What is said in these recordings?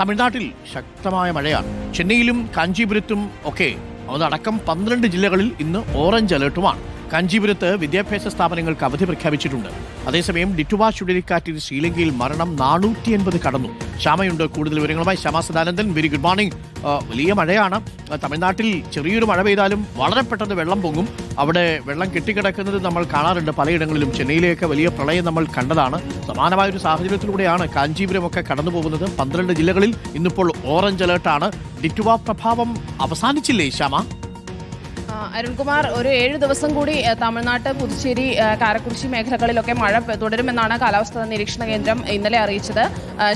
തമിഴ്നാട്ടിൽ ശക്തമായ മഴയാണ്. ചെന്നൈയിലും കാഞ്ചീപുരത്തും ഒക്കെ. അതടക്കം പന്ത്രണ്ട് ജില്ലകളിൽ ഇന്ന് ഓറഞ്ച് അലർട്ടുമാണ് കാഞ്ചീപുരത്ത് വിദ്യാഭ്യാസ സ്ഥാപനങ്ങൾക്ക് അവധി പ്രഖ്യാപിച്ചിട്ടുണ്ട്. അതേസമയം ഡിറ്റുവ ചുഴലിക്കാറ്റിൽ ശ്രീലങ്കയിൽ മരണം നാനൂറ്റി എൺപത് കടന്നു. ശ്യാമയുണ്ട് കൂടുതൽ വിവരങ്ങളുമായി Shyama Sadanandan. Very good morning. വലിയ മഴയാണ്. തമിഴ്നാട്ടിൽ ചെറിയൊരു മഴ പെയ്താലും വളരെ പെട്ടെന്ന് വെള്ളം പൊങ്ങും. അവിടെ വെള്ളം കെട്ടിക്കിടക്കുന്നത് നമ്മൾ കാണാറുണ്ട്. പലയിടങ്ങളിലും ചെന്നൈയിലെയൊക്കെ വലിയ പ്രളയം നമ്മൾ കണ്ടതാണ്. സമാനമായ ഒരു സാഹചര്യത്തിലൂടെയാണ് കാഞ്ചീപുരമൊക്കെ കടന്നു പോകുന്നത്. പന്ത്രണ്ട് ജില്ലകളിൽ ഇന്നിപ്പോൾ ഓറഞ്ച് അലേർട്ടാണ് ഡിറ്റുവ പ്രഭാവം അവസാനിച്ചില്ലേ ശ്യാമ? അരുൺകുമാർ ഒരു ഏഴ് ദിവസം കൂടി തമിഴ്നാട്ട് തമിഴ്നാട് പുതുച്ചേരി കാരക്കുറിശി മേഖലകളിലൊക്കെ മഴ തുടരുമെന്നാണ് കാലാവസ്ഥാ നിരീക്ഷണ കേന്ദ്രം ഇന്നലെ അറിയിച്ചത്.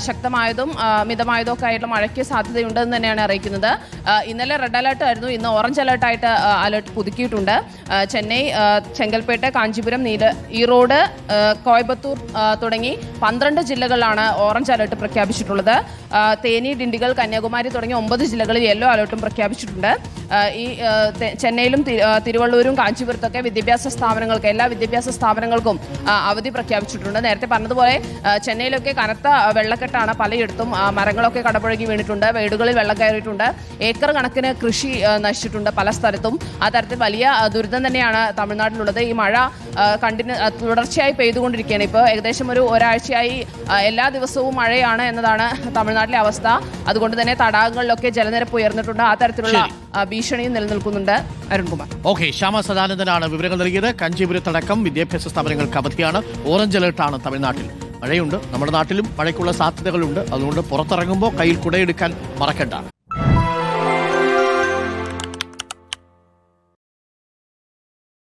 ശക്തമായതും മിതമായതും ഒക്കെ ആയിട്ടുള്ള മഴയ്ക്ക് സാധ്യതയുണ്ടെന്ന് തന്നെയാണ് അറിയിക്കുന്നത്. ഇന്നലെ റെഡ് അലർട്ട് ആയിരുന്നു. ഇന്ന് ഓറഞ്ച് അലർട്ടായിട്ട് അലർട്ട് പുതുക്കിയിട്ടുണ്ട്. ചെന്നൈ ചെങ്കൽപ്പേട്ട് കാഞ്ചീപുരം നീല ഈറോഡ് കോയമ്പത്തൂർ തുടങ്ങി പന്ത്രണ്ട് ജില്ലകളിലാണ് ഓറഞ്ച് അലർട്ട് പ്രഖ്യാപിച്ചിട്ടുള്ളത്. തേനി ഡിണ്ടിഗൽ കന്യാകുമാരി തുടങ്ങി ഒമ്പത് ജില്ലകളിൽ യെല്ലോ അലർട്ടും പ്രഖ്യാപിച്ചിട്ടുണ്ട്. ഈ ചെന്നൈയിലും തിരുവള്ളൂരും കാഞ്ചീപുരത്തൊക്കെ വിദ്യാഭ്യാസ സ്ഥാപനങ്ങൾക്ക് എല്ലാ വിദ്യാഭ്യാസ സ്ഥാപനങ്ങൾക്കും അവധി പ്രഖ്യാപിച്ചിട്ടുണ്ട്. നേരത്തെ പറഞ്ഞതുപോലെ ചെന്നൈയിലൊക്കെ കനത്ത വെള്ളക്കെട്ടാണ് പലയിടത്തും മരങ്ങളൊക്കെ കടപുഴകി വീണിട്ടുണ്ട് വീടുകളിൽ വെള്ളം കയറിയിട്ടുണ്ട് ഏക്കർ കണക്കിന് കൃഷി നശിച്ചിട്ടുണ്ട് പല സ്ഥലത്തും. ആ തരത്തിൽ വലിയ ദുരിതം തന്നെയാണ് തമിഴ്നാട്ടിലുള്ളത്. ഈ മഴ കണ്ടിന്യൂ തുടർച്ചയായി പെയ്തുകൊണ്ടിരിക്കുകയാണ് ഇപ്പോൾ. ഏകദേശം ഒരു ഒരാഴ്ചയായി എല്ലാ ദിവസവും മഴയാണ് എന്നതാണ് തമിഴ്നാട്ടിലെ അവസ്ഥ. അതുകൊണ്ട് തന്നെ തടാകങ്ങളിലൊക്കെ ജലനിരപ്പ് ഉയർന്നിട്ടുണ്ട്. ആ തരത്തിലുള്ള ശരി. ഭീഷണിയും നിലനിൽക്കുന്നുണ്ട് അരുൺകുമാർ. ഓക്കെ ശ്യാമ സദാനന്ദനാണ് വിവരങ്ങൾ നൽകിയത്. കാഞ്ചീപുരത്തടക്കം വിദ്യാഭ്യാസ സ്ഥാപനങ്ങൾക്ക് അവധിയാണ്. ഓറഞ്ച് അലർട്ടാണ് തമിഴ്നാട്ടിൽ. മഴയുണ്ട്. നമ്മുടെ നാട്ടിലും മഴയ്ക്കുള്ള സാധ്യതകളുണ്ട്. അതുകൊണ്ട് പുറത്തിറങ്ങുമ്പോൾ കയ്യിൽ കുടയെടുക്കാൻ മറക്കണ്ട.